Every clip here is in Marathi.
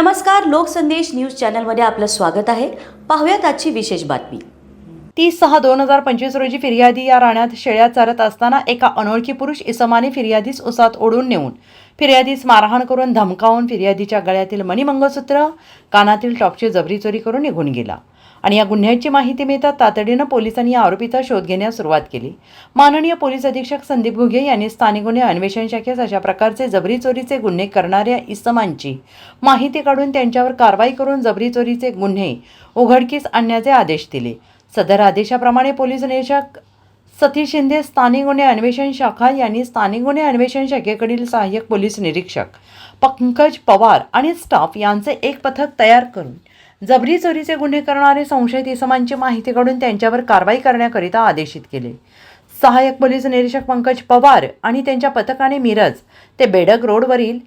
नमस्कार लोकसंदेश न्यूज चॅनलमध्ये आपलं स्वागत आहे. पाहूयात आजची विशेष बातमी. तीस सहा दोन हजार पंचवीस रोजी फिर्यादी या राण्यात शेळ्या चरत असताना एका अनोळखी पुरुष इसमाने फिर्यादीस उसात ओढून नेऊन फिर्यादीस मारहाण करून धमकावून फिर्यादीच्या गळ्यातील मणिमंगळसूत्र कानातील टॉपची जबरी चोरी करून निघून गेला. आणि या गुन्ह्याची माहिती मिळतात तातडीनं पोलिसांनी या आरोपीचा शोध घेण्यास सुरुवात केली. माननीय पोलीस अधीक्षक संदीप घुगे यांनी स्थानिक गुन्हे अन्वेषण शाखेस अशा प्रकारचे जबरी चोरीचे गुन्हे करणाऱ्या इसमांची माहिती काढून त्यांच्यावर कारवाई करून जबरी चोरीचे गुन्हे उघडकीस आणण्याचे आदेश दिले. सदर आदेशाप्रमाणे पोलीस निरीक्षक सतीश शिंदे स्थानिक गुन्हे अन्वेषण शाखा यांनी स्थानिक गुन्हे अन्वेषण शाखेकडील सहाय्यक पोलीस निरीक्षक पंकज पवार आणि स्टाफ यांचे एक पथक तयार करून जबरी चोरीचे गुन्हे करणारे संशयित इसमांची माहिती काढून त्यांच्यावर कारवाई करण्याकरिता आदेशित केले. सहाय्यक पोलीस निरीक्षक पंकज पवार आणि त्यांच्या पथकाने मिरज ते बेडक रोडवरील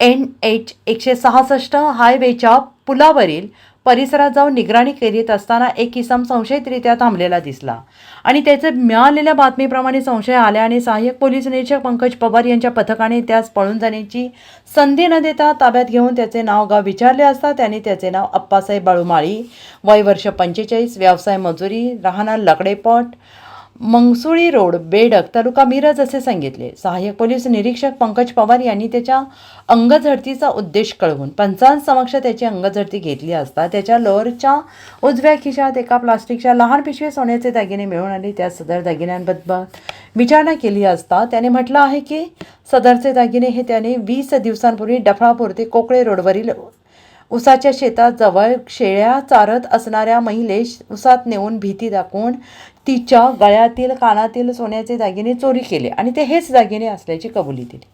एन एच एकशे सहासष्ट हायवेच्या पुलावरील परिसरात जाऊन निगराणी करीत असताना एक इसम संशयितरित्या थांबलेला दिसला. आणि त्याचे मिळालेल्या बातमीप्रमाणे संशय आल्याने सहाय्यक पोलीस निरीक्षक पंकज पवार यांच्या पथकाने त्यास पळून जाण्याची संधी न देता ताब्यात घेऊन त्याचे नाव गाव विचारले असता त्याने त्याचे नाव अप्पासाहेब बाळूमाळी वय वर्ष पंचेचाळीस व्यवसाय मजुरी राहणार लकडेपट मंगसुळी रोड बेडक तालुका मिरज असे सांगितले. सहाय्यक पोलीस निरीक्षक पंकज पवार यांनी त्याच्या अंगझडतीचा उद्देश कळवून पंचांसमक्ष त्याची अंगझडती घेतली असता त्याच्या लोअरच्या उजव्या खिशात एका प्लास्टिकच्या लहान पिशवी सोन्याचे दागिने मिळून आले. त्या सदर दागिन्यांबद्दल विचारणा केली असता त्याने म्हटलं आहे की सदरचे दागिने हे त्याने वीस दिवसांपूर्वी डफळापूर ते कोकळे रोडवरील उसाच्या शेतात जवळ शेळ्या चारत असणाऱ्या महिलेस उसात नेऊन भीती दाखवून तिच्या गळ्यातील कानातील सोन्याचे दागिने चोरी केले आणि ते हेच दागिने असल्याची कबुली दिली.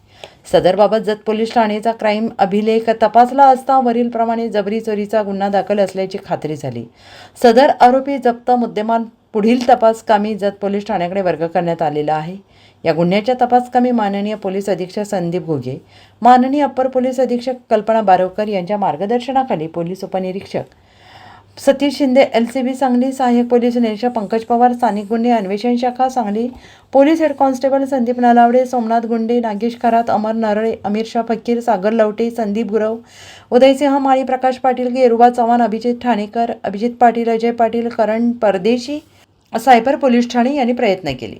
सदरबाबत जत पोलीस ठाणेचा क्राईम अभिलेख तपासला असता वरीलप्रमाणे जबरी चोरीचा गुन्हा दाखल असल्याची खात्री झाली. सदर आरोपी जप्त मुद्देमाल पुढील तपासकामी जत पोलीस ठाण्याकडे वर्ग करण्यात आलेला आहे. या गुन्ह्याच्या तपासकामी माननीय पोलीस अधीक्षक संदीप घुगे माननीय अप्पर पोलीस अधीक्षक कल्पना बारोकर यांच्या मार्गदर्शनाखाली पोलीस उपनिरीक्षक Satish Shinde L C B Sangli सहाय्यक पोलीस निरीक्षक पंकज पवार स्थानिक गुन्हे अन्वेषण शाखा Sangli police head constable Sandeep Nalawade Somnath Gunde Nagesh Kharat Amar Narale Amir Shah Fakir Sagar Lavate Sandeep Gurav Uday Singh माळी प्रकाश पाटील गेरुबा चव्हाण अभिजित ठाणेकर अभिजित पाटील अजय पाटील करण परदेशी सायबर पोलीस ठाणे यांनी प्रयत्न केले.